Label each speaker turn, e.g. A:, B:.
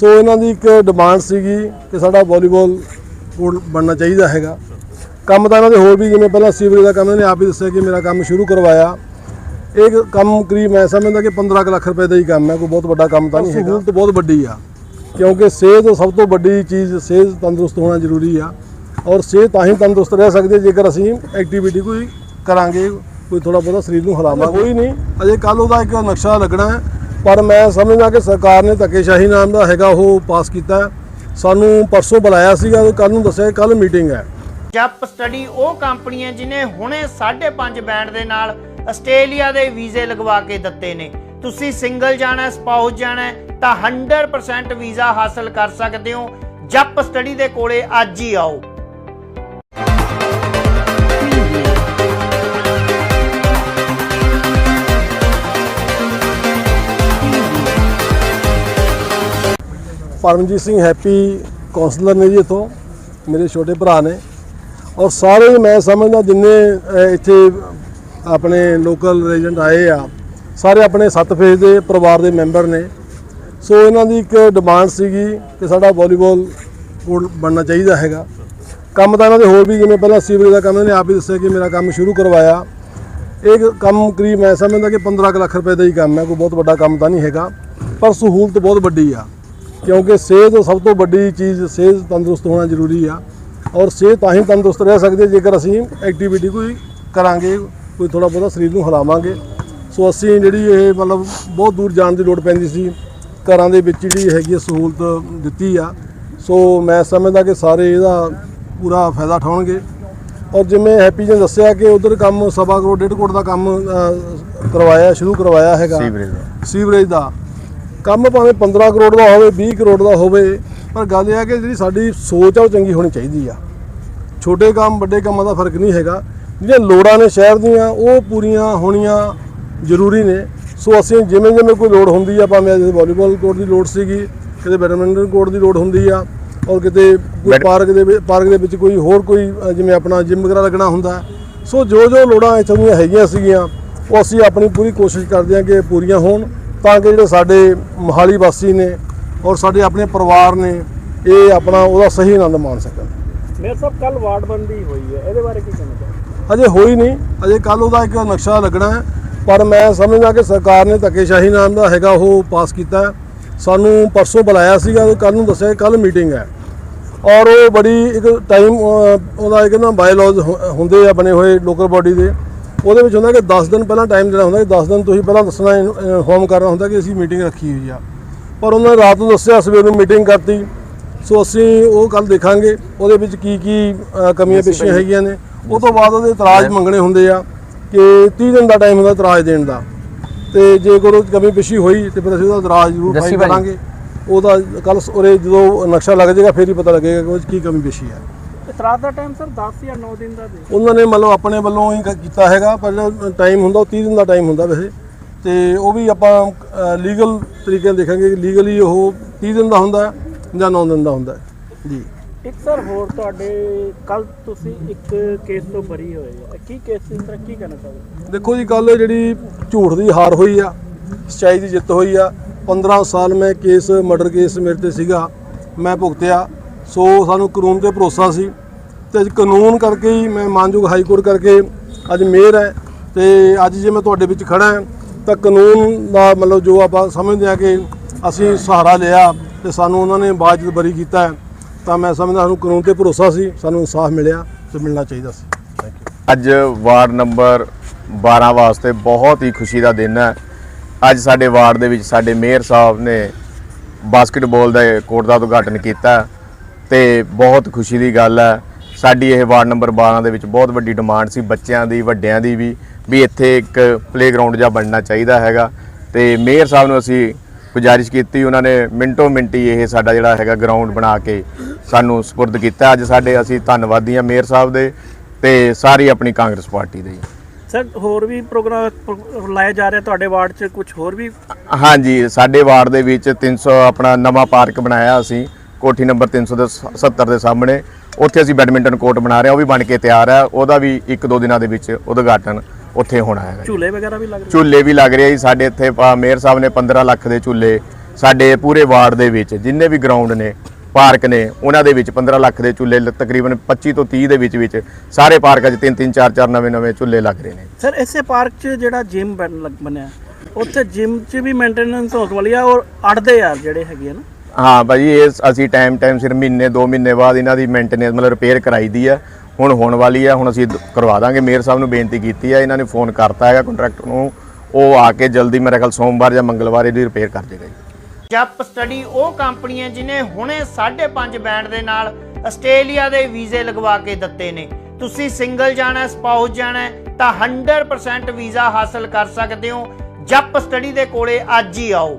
A: ਸੋ ਇਹਨਾਂ ਦੀ ਇੱਕ ਡਿਮਾਂਡ ਸੀਗੀ ਕਿ ਸਾਡਾ ਵਾਲੀਬਾਲ ਕੋਰਟ ਬਣਨਾ ਚਾਹੀਦਾ ਹੈਗਾ। ਕੰਮ ਤਾਂ ਇਹਨਾਂ ਦੇ ਹੋਰ ਵੀ ਜਿਵੇਂ ਪਹਿਲਾਂ ਸੀਵਰੇਜ ਦਾ ਕੰਮ ਇਹਨੇ ਆਪ ਹੀ ਦੱਸਿਆ ਕਿ ਮੇਰਾ ਕੰਮ ਸ਼ੁਰੂ ਕਰਵਾਇਆ। ਇਹ ਕੰਮ ਕਰੀਬ ਮੈਂ ਸਮਝਦਾ ਕਿ 15 ਕੁ ਲੱਖ ਰੁਪਏ ਦਾ ਹੀ ਕੰਮ ਹੈ ਕੋਈ ਬਹੁਤ ਵੱਡਾ ਕੰਮ ਤਾਂ ਨਹੀਂ ਹੈਗਾ। ਸਹੂਲਤ ਬਹੁਤ ਵੱਡੀ ਆ। ਕਿਉਂਕਿ ਸਿਹਤ ਸਭ ਤੋਂ ਵੱਡੀ ਚੀਜ਼ ਸਿਹਤ ਤੰਦਰੁਸਤ ਹੋਣਾ ਜ਼ਰੂਰੀ ਆ। ਔਰ ਸਿਹਤ ਤਾਂ ਹੀ ਤੰਦਰੁਸਤ ਰਹਿ ਸਕਦੀ ਜੇਕਰ ਅਸੀਂ ਐਕਟੀਵਿਟੀ ਕੋਈ ਕਰਾਂਗੇ ਕੋਈ ਥੋੜਾ ਬਹੁਤਾ ਸਰੀਰ ਨੂੰ ਹਿਲਾਵਾਂਗੇ ਕੋਈ ਨਹੀਂ। ਅਜੇ ਕੱਲ ਉਹਦਾ ਇੱਕ ਨਕਸ਼ਾ ਲੱਗਣਾ ਹੈ ਪਰ ਮੈਂ ਸਮਝਦਾ ਕਿ ਸਰਕਾਰ ਨੇ ਧੱਕੇਸ਼ਾਹੀ ਨਾਮ ਦਾ ਹੈਗਾ, ਉਹ ਪਾਸ ਕੀਤਾ। ਸਾਨੂੰ ਪਰਸੋਂ ਬੁਲਾਇਆ ਸੀਗਾ ਕੱਲ ਨੂੰ ਦੱਸਿਆ ਕੱਲ ਮੀਟਿੰਗ ਹੈ।
B: ਜਪ ਸਟੱਡੀ ਉਹ ਕੰਪਨੀ ਹੈ ਜਿਨੇ ਹੁਣੇ 5.5 ਬੈਂਡ ਦੇ ਨਾਲ ਆਸਟ੍ਰੇਲੀਆ ਦੇ ਵੀਜ਼ੇ ਲਗਵਾ ਕੇ ਦਿੱਤੇ ਨੇ। ਤੁਸੀਂ ਸਿੰਗਲ ਜਾਣਾ, ਸਪਾਊਸ ਜਾਣਾ ਹੈ ਤਾਂ 100% ਵੀਜ਼ਾ ਹਾਸਲ ਕਰ ਸਕਦੇ ਹੋ। ਜਪ ਸਟੱਡੀ ਦੇ ਕੋਲੇ ਅੱਜ ਹੀ ਆਓ।
A: ਪਰਮਜੀਤ ਸਿੰਘ ਹੈਪੀ ਕਾਉਂਸਲਰ ਨੇ ਜੀ ਇੱਥੋਂ, ਮੇਰੇ ਛੋਟੇ ਭਰਾ ਨੇ। ਔਰ ਸਾਰੇ ਮੈਂ ਸਮਝਦਾ ਜਿੰਨੇ ਇੱਥੇ ਆਪਣੇ ਲੋਕਲ ਰੈਜ਼ੀਡੈਂਟ ਆਏ ਆ, ਸਾਰੇ ਆਪਣੇ ਸੱਤ ਫੇਸ ਦੇ ਪਰਿਵਾਰ ਦੇ ਮੈਂਬਰ ਨੇ। ਸੋ ਇਹਨਾਂ ਦੀ ਇੱਕ ਡਿਮਾਂਡ ਸੀਗੀ ਕਿ ਸਾਡਾ ਵਾਲੀਬਾਲ ਕੋਰਟ ਬਣਨਾ ਚਾਹੀਦਾ ਹੈਗਾ। ਕੰਮ ਤਾਂ ਇਹਨਾਂ ਦੇ ਹੋਰ ਵੀ, ਜਿਵੇਂ ਪਹਿਲਾਂ ਸੀਵਰੇਜ ਦਾ ਕੰਮ, ਇਹਨਾਂ ਨੇ ਆਪ ਹੀ ਦੱਸਿਆ ਕਿ ਮੇਰਾ ਕੰਮ ਸ਼ੁਰੂ ਕਰਵਾਇਆ। ਇਹ ਕੰਮ ਕਰੀਬ ਮੈਂ ਸਮਝਦਾ ਕਿ 15 ਕੁ ਲੱਖ ਰੁਪਏ ਦਾ ਹੀ ਕੰਮ ਹੈ, ਕੋਈ ਬਹੁਤ ਵੱਡਾ ਕੰਮ ਤਾਂ ਨਹੀਂ ਹੈਗਾ। ਪਰ ਸਹੂਲਤ ਬਹੁਤ ਵੱਡੀ ਆ। ਕਿਉਂਕਿ ਸਿਹਤ ਸਭ ਤੋਂ ਵੱਡੀ ਚੀਜ਼ ਸਿਹਤ ਤੰਦਰੁਸਤ ਹੋਣਾ ਜ਼ਰੂਰੀ ਆ। ਔਰ ਸਿਹਤ ਤਾਂ ਹੀ ਤੰਦਰੁਸਤ ਰਹਿ ਸਕਦੀ ਜੇਕਰ ਅਸੀਂ ਐਕਟੀਵਿਟੀ ਕੋਈ ਕਰਾਂਗੇ ਕੋਈ ਥੋੜਾ ਬਹੁਤਾ ਸਰੀਰ ਨੂੰ ਹਿਲਾਵਾਂਗੇ। ਸੋ ਅਸੀਂ ਜਿਹੜੀ ਇਹ ਮਤਲਬ ਬਹੁਤ ਦੂਰ ਜਾਣ ਦੀ ਲੋੜ ਪੈਂਦੀ ਸੀ। ਘਰਾਂ ਦੇ ਵਿੱਚ ਜਿਹੜੀ ਹੈਗੀ ਸਹੂਲਤ ਦਿੱਤੀ ਆ। ਸੋ ਮੈਂ ਸਮਝਦਾ ਕਿ ਸਾਰੇ ਇਹਦਾ ਪੂਰਾ ਫਾਇਦਾ ਉਠਾਉਣਗੇ। ਔਰ ਜਿਵੇਂ ਹੈਪੀ ਜੀ ਦੱਸਿਆ ਕਿ ਉਧਰ ਕੰਮ ਸਵਾ ਕਰੋੜ ਡੇਢ ਕਰੋੜ ਦਾ ਕੰਮ ਕਰਵਾਇਆ ਸ਼ੁਰੂ ਕਰਵਾਇਆ ਹੈਗਾ।
C: ਸੀਵਰੇਜ ਦਾ।
A: ਸੀਵਰੇਜ ਦਾ। ਕੰਮ ਭਾਵੇਂ 15 ਕਰੋੜ ਦਾ ਹੋਵੇ 20 ਕਰੋੜ ਦਾ ਹੋਵੇ ਪਰ ਗੱਲ ਇਹ ਹੈ ਕਿ ਜਿਹੜੀ ਸਾਡੀ ਸੋਚ ਆ ਉਹ ਚੰਗੀ ਹੋਣੀ ਚਾਹੀਦੀ ਆ। ਛੋਟੇ ਕੰਮ ਵੱਡੇ ਕੰਮਾਂ ਦਾ ਫ਼ਰਕ ਨਹੀਂ ਹੈਗਾ। ਜਿਹੜੀਆਂ ਲੋੜਾਂ ਨੇ ਸ਼ਹਿਰ ਦੀਆਂ ਉਹ ਪੂਰੀਆਂ ਹੋਣੀਆਂ ਜ਼ਰੂਰੀ ਨੇ। ਸੋ ਅਸੀਂ ਜਿਵੇਂ ਜਿਵੇਂ ਕੋਈ ਲੋੜ ਹੁੰਦੀ ਆ ਭਾਵੇਂ ਅੱਜ ਵਾਲੀਬਾਲ ਕੋਰਟ ਦੀ ਲੋੜ ਸੀਗੀ ਕਿਤੇ ਬੈਡਮਿੰਟਨ ਕੋਰਟ ਦੀ ਲੋੜ ਹੁੰਦੀ ਆ ਔਰ ਕਿਤੇ ਕੋਈ ਪਾਰਕ ਦੇ ਪਾਰਕ ਦੇ ਵਿੱਚ ਕੋਈ ਹੋਰ ਕੋਈ ਜਿਵੇਂ ਆਪਣਾ ਜਿਮ ਵਗੈਰਾ ਲੱਗਣਾ ਹੁੰਦਾ। ਸੋ ਜੋ ਜੋ ਲੋੜਾਂ ਇੱਥੋਂ ਦੀਆਂ ਹੈਗੀਆਂ ਸੀਗੀਆਂ ਉਹ ਅਸੀਂ ਆਪਣੀ ਪੂਰੀ ਕੋਸ਼ਿਸ਼ ਕਰਦੇ ਹਾਂ ਕਿ ਪੂਰੀਆਂ ਹੋਣ। ਤਾਂ ਕਿ ਜਿਹੜੇ ਸਾਡੇ ਮੋਹਾਲੀ ਵਾਸੀ ਨੇ ਔਰ ਸਾਡੇ ਆਪਣੇ ਪਰਿਵਾਰ ਨੇ ਇਹ ਆਪਣਾ ਉਹਦਾ ਸਹੀ ਆਨੰਦ ਮਾਣ ਸਕਣ।
D: ਮੇਰ ਸਾਹਿਬ ਕੱਲ ਵਾਰਡਬੰਦੀ ਹੋਈ ਹੈ ਇਹਦੇ ਬਾਰੇ ਕੀ ਕਹਿਣਾ ਚਾਹੁੰਦੇ
A: ਅਜੇ ਹੋਈ ਨਹੀਂ ਅਜੇ ਕੱਲ ਉਹਦਾ ਇੱਕ ਨਕਸ਼ਾ ਲੱਗਣਾ ਹੈ ਪਰ ਮੈਂ ਸਮਝਦਾ ਕਿ ਸਰਕਾਰ ਨੇ ਧੱਕੇਸ਼ਾਹੀ ਨਾਮ ਦਾ ਹੈਗਾ ਉਹ ਪਾਸ ਕੀਤਾ। ਸਾਨੂੰ ਪਰਸੋਂ ਬੁਲਾਇਆ ਸੀਗਾ ਕੱਲ ਨੂੰ ਦੱਸਿਆ ਕੱਲ ਮੀਟਿੰਗ ਹੈ। ਔਰ ਉਹ ਬੜੀ ਇੱਕ ਟਾਈਮ ਉਹਦਾ ਇੱਕ ਨਾ ਬਾਇਲਾਜ਼ ਹੁੰਦੇ ਆ ਬਣੇ ਹੋਏ ਲੋਕਲ ਬਾਡੀ ਦੇ। ਉਹਦੇ ਵਿੱਚ ਹੁੰਦਾ ਕਿ 10 ਦਿਨ ਪਹਿਲਾਂ ਟਾਈਮ ਦੇਣਾ ਹੁੰਦਾ ਕਿ 10 ਦਿਨ ਤੁਸੀਂ ਪਹਿਲਾਂ ਦੱਸਣਾ ਇਨਫੋਰਮ ਕਰਨਾ ਹੁੰਦਾ ਕਿ ਅਸੀਂ ਮੀਟਿੰਗ ਰੱਖੀ ਹੋਈ ਆ। ਪਰ ਉਹਨਾਂ ਨੇ ਰਾਤ ਨੂੰ ਦੱਸਿਆ ਸਵੇਰ ਨੂੰ ਮੀਟਿੰਗ ਕਰਤੀ। ਸੋ ਅਸੀਂ ਉਹ ਕੱਲ ਦੇਖਾਂਗੇ ਉਹਦੇ ਵਿੱਚ ਕੀ ਕੀ ਕਮੀਆਂ ਪੇਸ਼ੀਆਂ ਹੈਗੀਆਂ ਨੇ। ਉਹ ਤੋਂ ਬਾਅਦ ਉਹਦੇ ਇਤਰਾਜ਼ ਮੰਗਣੇ ਹੁੰਦੇ ਆ ਕਿ 30 ਦਿਨ ਦਾ ਟਾਈਮ ਹੁੰਦਾ ਇਤਰਾਜ਼ ਦੇਣ ਦਾ। ਤੇ ਜੇ ਕੋਈ ਕਮੀ ਪੇਸ਼ੀ ਹੋਈ ਤੇ ਫਿਰ ਅਸੀਂ ਉਹਦਾ ਇਤਰਾਜ਼ ਜ਼ਰੂਰ ਫਾਈਲ। ਕਰਾਂਗੇ। ਉਹਦਾ ਕੱਲ ਉਰੇ ਜਦੋਂ ਨਕਸ਼ਾ ਲੱਗ ਜਾਏਗਾ ਫਿਰ ਹੀ ਪਤਾ ਲੱਗੇਗਾ ਕਿ ਉਹ ਕੀ ਕਮੀ ਪੇਸ਼ੀ ਹੈ
D: ਇਤਰਾਜ਼ ਦਾ ਟਾਈਮ ਸਰ 10 ਜਾਂ 9 ਦਿਨ ਦਾ ਦੇ
A: ਉਹਨਾਂ ਨੇ ਮਤਲਬ ਆਪਣੇ ਵੱਲੋਂ ਹੀ ਕ- ਕੀਤਾ ਹੈਗਾ ਪਰ ਟਾਈਮ ਹੁੰਦਾ ਉਹ 30 ਦਿਨ ਦਾ ਟਾਈਮ ਹੁੰਦਾ ਵੈਸੇ। ਤੇ ਉਹ ਵੀ ਆਪਾਂ ਲੀਗਲ ਤਰੀਕੇ ਨਾਲ ਦੇਖਾਂਗੇ ਕਿ ਲੀਗਲੀ ਉਹ 30 ਦਿਨ ਦਾ ਹੁੰਦਾ ਹੈ ਜਾਂ 9 ਦਿਨ ਦਾ ਹੁੰਦਾ। ਹੈ ਜੀ।
D: ਇੱਕ ਸਰ ਹੋਰ ਤੁਹਾਡੇ ਕੱਲ ਤੁਸੀਂ ਇੱਕ ਕੇਸ ਤੋਂ ਬਰੀ ਹੋਏ ਆ ਕੀ ਕੇਸ ਸੀ ਸਰ ਕੀ ਕਹਿਣਾ ਚਾਹੁੰਦੇ
A: ਦੇਖੋ ਜੀ ਕੱਲ ਜਿਹੜੀ ਝੂਠ ਦੀ ਹਾਰ ਹੋਈ ਆ ਸੱਚਾਈ ਦੀ ਜਿੱਤ ਹੋਈ ਆ 15 ਸਾਲ ਮੈਂ ਕੇਸ ਮਰਡਰ ਕੇਸ ਮੇਰੇ ਤੇ ਸੀਗਾ ਮੈਂ ਭੁਗਤਿਆ। ਸੋ ਸਾਨੂੰ ਕਾਨੂੰਨ ਤੇ ਭਰੋਸਾ ਸੀ। ਤੇ ਅੱਜ ਕਾਨੂੰਨ ਕਰਕੇ ਹੀ ਮੈਂ ਮਾਨਯੋਗ ਹਾਈ ਕੋਰਟ ਕਰਕੇ ਅੱਜ ਮੇਅਰ ਹੈ ਤੇ ਅੱਜ ਜੇ ਮੈਂ ਤੁਹਾਡੇ ਵਿੱਚ ਖੜਾ ਹਾਂ, ਤਾਂ ਕਾਨੂੰਨ ਦਾ ਮਤਲਬ ਜੋ ਆਪਾਂ ਸਮਝਦੇ ਆ ਕਿ ਅਸੀਂ ਸਹਾਰਾ ਲਿਆ ਤੇ ਸਾਨੂੰ ਉਹਨਾਂ ਨੇ ਬਾਅਦ ਬਰੀ ਕੀਤਾ ਤਾਂ ਮੈਂ ਸਮਝਦਾ ਸਾਨੂੰ ਕਾਨੂੰਨ ਤੇ ਭਰੋਸਾ ਸੀ, ਸਾਨੂੰ ਇਨਸਾਫ ਮਿਲਿਆ ਤੇ ਮਿਲਣਾ ਚਾਹੀਦਾ ਸੀ।
C: ਅੱਜ ਵਾਰਡ ਨੰਬਰ 12 ਵਾਸਤੇ ਬਹੁਤ ਹੀ ਖੁਸ਼ੀ ਦਾ ਦਿਨ ਹੈ। ਅੱਜ ਸਾਡੇ ਵਾਰਡ ਦੇ ਵਿੱਚ ਸਾਡੇ ਮੇਅਰ ਸਾਹਿਬ ਨੇ ਬਾਸਕਟਬਾਲ ਦਾ ਕੋਰਟ ਦਾ ਉਦਘਾਟਨ ਕੀਤਾ ਤੇ ਬਹੁਤ ਖੁਸ਼ੀ ਦੀ ਗੱਲ ਹੈ। ਸਾਡੀ ਇਹ ਵਾਰਡ ਨੰਬਰ 12 ਦੇ ਵਿੱਚ ਬਹੁਤ ਵੱਡੀ ਡਿਮਾਂਡ ਸੀ ਬੱਚਿਆਂ ਦੀ ਵੱਡਿਆਂ ਦੀ ਵੀ ਵੀ ਇੱਥੇ ਇੱਕ ਪਲੇਗਰਾਉਂਡ ਜਿਹਾ ਬਣਨਾ ਚਾਹੀਦਾ ਹੈਗਾ। ਤੇ ਮੇਅਰ ਸਾਹਿਬ ਨੂੰ ਅਸੀਂ ਗੁਜ਼ਾਰਿਸ਼ ਕੀਤੀ ਉਹਨਾਂ ਨੇ ਮਿੰਟੋ ਮਿੰਟੀ ਇਹ ਸਾਡਾ ਜਿਹੜਾ ਹੈਗਾ ਗਰਾਊਂਡ ਬਣਾ ਕੇ ਸਾਨੂੰ ਸਪੁਰਦ ਕੀਤਾ। ਅੱਜ ਸਾਡੇ ਅਸੀਂ ਧੰਨਵਾਦੀ ਹਾਂ ਮੇਅਰ ਸਾਹਿਬ ਦੇ ਤੇ ਸਾਰੀ ਆਪਣੀ ਕਾਂਗਰਸ ਪਾਰਟੀ ਦੇ
D: ਸਰ ਹੋਰ ਵੀ ਪ੍ਰੋਗਰਾਮ ਲਾਇਆ ਜਾ ਰਿਹਾ ਤੁਹਾਡੇ ਵਾਰਡ 'ਚ? ਕੁਝ ਹੋਰ ਵੀ?
C: ਹਾਂਜੀ ਸਾਡੇ ਵਾਰਡ ਦੇ ਵਿੱਚ 300 ਆਪਣਾ ਨਵਾਂ ਪਾਰਕ ਬਣਾਇਆ ਅਸੀਂ। ਕੋਠੀ ਨੰਬਰ 370 ਦੇ ਸਾਹਮਣੇ। ਉੱਥੇ ਅਸੀਂ ਬੈਡਮਿੰਟਨ ਕੋਰਟ ਬਣਾ ਰਹੇ ਹਾਂ ਉਹ ਵੀ ਬਣ ਕੇ ਤਿਆਰ ਹੈ। ਉਹਦਾ ਵੀ ਇੱਕ ਦੋ ਦਿਨਾਂ ਦੇ ਵਿੱਚ ਉਦਘਾਟਨ ਉੱਥੇ ਹੋਣਾ ਜੀ।
D: ਝੂਲੇ ਵਗੈਰਾ ਵੀ ਲੱਗ ਰਹੇ?
C: ਝੂਲੇ ਵੀ ਲੱਗ ਰਹੇ ਜੀ। ਸਾਡੇ ਇੱਥੇ ਮੇਅਰ ਸਾਹਿਬ ਨੇ 15 ਲੱਖ ਦੇ ਝੂਲੇ ਸਾਡੇ ਪੂਰੇ ਵਾਰਡ ਦੇ ਵਿੱਚ ਜਿੰਨੇ ਵੀ ਗਰਾਊਂਡ ਨੇ ਪਾਰਕ ਨੇ ਉਹਨਾਂ ਦੇ ਵਿੱਚ 15 ਲੱਖ ਦੇ ਚੁੱਲ੍ਹੇ ਲ- ਤਕਰੀਬਨ 25 ਤੋਂ 30 ਦੇ ਵਿੱਚ ਵਿੱਚ ਸਾਰੇ ਪਾਰਕਾਂ 'ਚ ਤਿੰਨ ਤਿੰਨ ਚਾਰ ਚਾਰ ਨਵੇਂ ਨਵੇਂ ਚੁੱਲ੍ਹੇ ਲੱਗ ਰਹੇ ਨੇ।
D: ਸਰ ਇਸੇ ਪਾਰਕ 'ਚ ਜਿਹੜਾ ਜਿਮ ਬਣਿਆ ਉੱਥੇ ਜਿਮ 'ਚ ਵੀ ਮੇਨਟੇਨੈਂਸ ਹੋਣ ਵਾਲੀ ਆ ਔਰ ਅੜਦੇ ਆ ਜਿਹੜੇ ਹੈਗੇ ਆ ਨਾ?
C: ਹਾਂ ਭਾਜੀ, ਇਹ ਅਸੀਂ ਟਾਈਮ ਟਾਈਮ ਸਿਰ ਮਹੀਨੇ 2 ਮਹੀਨੇ ਬਾਅਦ ਇਹਨਾਂ ਦੀ ਮੇਨਟੇਨੈਂਸ ਮਤਲਬ ਰਿਪੇਅਰ ਕਰਾਈ ਆ। ਹੁਣ ਹੋਣ ਵਾਲੀ ਆ, ਹੁਣ ਅਸੀਂ ਕਰਵਾ ਦਾਂਗੇ। ਮੇਅਰ ਸਾਹਿਬ ਨੂੰ ਬੇਨਤੀ ਕੀਤੀ ਆ, ਇਹਨਾਂ ਨੇ ਫੋਨ ਕਰਤਾ ਹੈਗਾ ਕੰਟਰੈਕਟਰ ਨੂੰ। ਉਹ ਆ ਕੇ ਜਲਦੀ ਮੇਰੇ ਖਿਆਲ ਸੋਮਵਾਰ ਜਾਂ ਮੰਗਲਵਾਰ ਇਹਦੀ ਰਿਪੇਅਰ ਕਰ ਦੇਗਾ ਜੀ।
B: ਜਪ ਸਟੱਡੀ ਉਹ ਕੰਪਨੀ ਹੈ ਜਿਨੇ ਹੁਣੇ 5.5 ਬੈਂਡ ਦੇ ਨਾਲ ਆਸਟ੍ਰੇਲੀਆ ਦੇ ਵੀਜ਼ੇ ਲਗਵਾ ਕੇ ਦਿੱਤੇ ਨੇ। ਤੁਸੀਂ ਸਿੰਗਲ ਜਾਣਾ ਸਪਾਊਸ ਜਾਣਾ, ਤਾਂ 100% ਵੀਜ਼ਾ ਹਾਸਲ ਕਰ ਸਕਦੇ ਹੋ। ਜਪ ਸਟੱਡੀ ਦੇ ਕੋਲੇ ਅੱਜ ਹੀ ਆਓ।